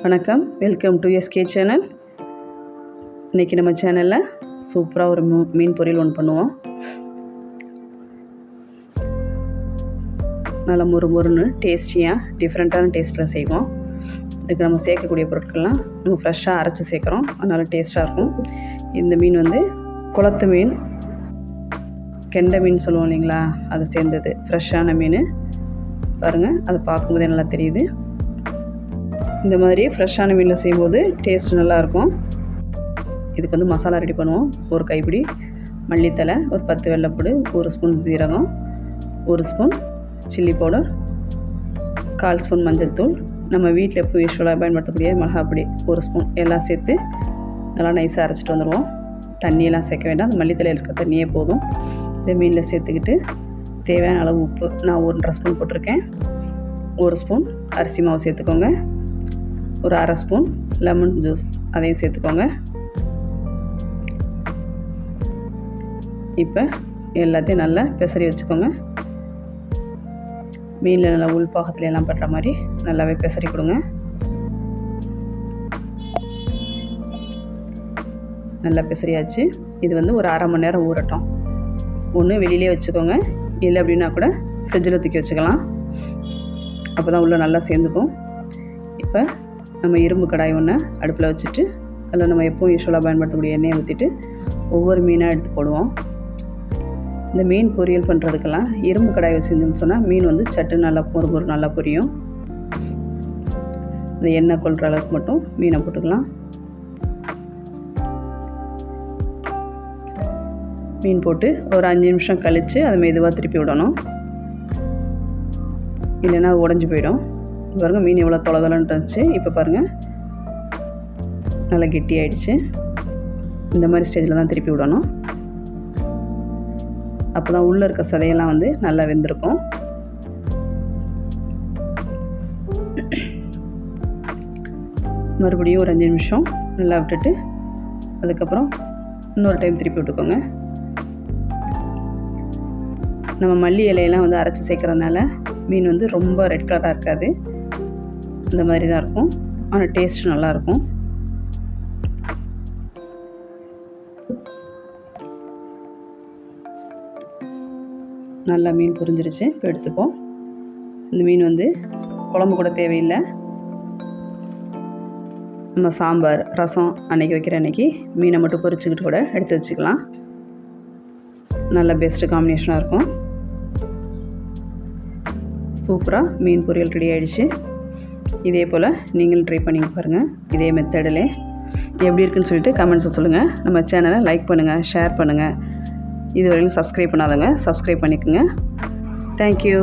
வணக்கம். Welcome to SK channel இன்றைக்கி நம்ம சேனலில் சூப்பராக ஒரு மீ- மீன் பொரியல் ஒன்று பண்ணுவோம். நல்லா மொறு மொறுன்னு டேஸ்டியாக டிஃப்ரெண்ட்டான டேஸ்ட்டில் செய்வோம். இதுக்கு நம்ம சேர்க்கக்கூடிய பொருட்கள்லாம் நம்ம ஃப்ரெஷ்ஷாக அரைச்சி சேர்க்குறோம். அதனால் டேஸ்ட்டாக இருக்கும். இந்த மீன் வந்து குளத்து மீன் கெண்டை மீன் சொல்லுவோம் இல்லைங்களா? அது சேர்ந்தது. ஃப்ரெஷ்ஷான மீன். பாருங்கள் அதை பார்க்கும்போதே நல்லா தெரியுது. இந்த மாதிரி ஃப்ரெஷ்ஷான மீனில் செய்யும்போது டேஸ்ட் நல்லாயிருக்கும். இதுக்கு வந்து மசாலா ரெடி பண்ணுவோம். ஒரு கைப்பிடி மல்லித்தலை ஒரு பத்து வெள்ளைப்பூடு ஒரு ஸ்பூன் சீரகம் ஒரு ஸ்பூன் சில்லி பவுடர் கால் ஸ்பூன் மஞ்சள் தூள். நம்ம வீட்டில் எப்போ யூஸ்வலாக பயன்படுத்தக்கூடிய மிளகாப்பொடி ஒரு ஸ்பூன் எல்லாம் சேர்த்து நல்லா நைஸாக அரைச்சிட்டு வந்துடுவோம் தண்ணியெல்லாம் சேர்க்க வேண்டாம். அந்த மல்லித்தலையில் இருக்க தண்ணியே போதும். இந்த மீனில் சேர்த்துக்கிட்டு தேவையான அளவு உப்பு நான் ஒன்றரை ஸ்பூன் போட்டிருக்கேன். ஒரு ஸ்பூன் அரிசி மாவு சேர்த்துக்கோங்க. ஒரு அரை ஸ்பூன் லெமன் ஜூஸ் அதையும் சேர்த்துக்கோங்க. இப்போ எல்லாத்தையும் நல்லா பெசரி வச்சுக்கோங்க. மீனில் நல்லா உள் பாகத்துல எல்லாம் படுற மாதிரி நல்லாவே பெசரி கொடுங்க. நல்லா பெசரியாச்சு இது வந்து ஒரு அரை மணி நேரம் ஊறட்டும். ஒன்று வெளியிலே வச்சுக்கோங்க. இல்லை அப்படின்னா கூட ஃப்ரிட்ஜில் தூக்கி வச்சுக்கலாம். அப்போ தான் உள்ளே நல்லா சேர்ந்துக்கும். இப்போ நம்ம இரும்பு கடாய் ஒன்று அடுப்பில் வச்சுட்டு அதில் நம்ம எப்பவும் யூஸ்வலாக பயன்படுத்தக்கூடிய எண்ணெயை ஊற்றிட்டு ஒவ்வொரு மீனாக எடுத்து போடுவோம். இந்த மீன் பொரியல் பண்ணுறதுக்கெல்லாம் இரும்பு கடாய் வச்சுருந்தோம்னு சொன்னால் மீன் வந்து சட்டு நல்லா பொறு நல்லா பொரியும். இந்த எண்ணெய் கொள்கிற அளவுக்கு மட்டும் மீனை போட்டுக்கலாம். மீன் போட்டு ஒரு அஞ்சு நிமிஷம் கழித்து அதை மெதுவாக திருப்பி விடணும். இல்லைன்னா உடஞ்சி போயிடும். பாருங்க மீன் எவ்வளோ தொலைதலன்ட்டு இருந்துச்சு. இப்போ பாருங்கள் நல்லா கெட்டி ஆயிடுச்சு இந்த மாதிரி ஸ்டேஜில் தான் திருப்பி விடணும். அப்போ தான் உள்ளே இருக்க சதையெல்லாம் வந்து நல்லா வெந்திருக்கும். மறுபடியும் ஒரு அஞ்சு நிமிஷம் நல்லா விட்டுட்டு அதுக்கப்புறம் இன்னொரு டைம் திருப்பி விட்டுக்கோங்க. நம்ம மல்லி இலையெல்லாம் வந்து அரைச்சி சேர்க்குறதுனால மீன் வந்து ரொம்ப ரெட் கலராக இருக்காது. இந்த மாதிரி தான் இருக்கும். ஆனால் டேஸ்ட் நல்லாயிருக்கும். நல்லா மீன் புரிஞ்சிருச்சு. இப்போ எடுத்துப்போம். இந்த மீன் வந்து குழம்பு கூட தேவையில்லை. நம்ம சாம்பார் ரசம் அன்னைக்கு வைக்கிற அன்னைக்கு மீனை மட்டும் பொரிச்சுக்கிட்டு கூட எடுத்து வச்சுக்கலாம். நல்ல பெஸ்ட்டு காம்பினேஷனாக இருக்கும். சூப்பராக மீன் பொரியல் ரெடி ஆகிடுச்சு இதே போல் நீங்களும் ட்ரை பண்ணி பாருங்கள் இதே மெத்தடில் எப்படி இருக்குன்னு சொல்லிட்டு கமெண்ட்ஸை சொல்லுங்கள் நம்ம சேனலை லைக் பண்ணுங்கள் ஷேர் பண்ணுங்கள் இது சப்ஸ்கிரைப் பண்ணாதவங்க சப்ஸ்கிரைப் பண்ணிக்கோங்க. தேங்க்யூ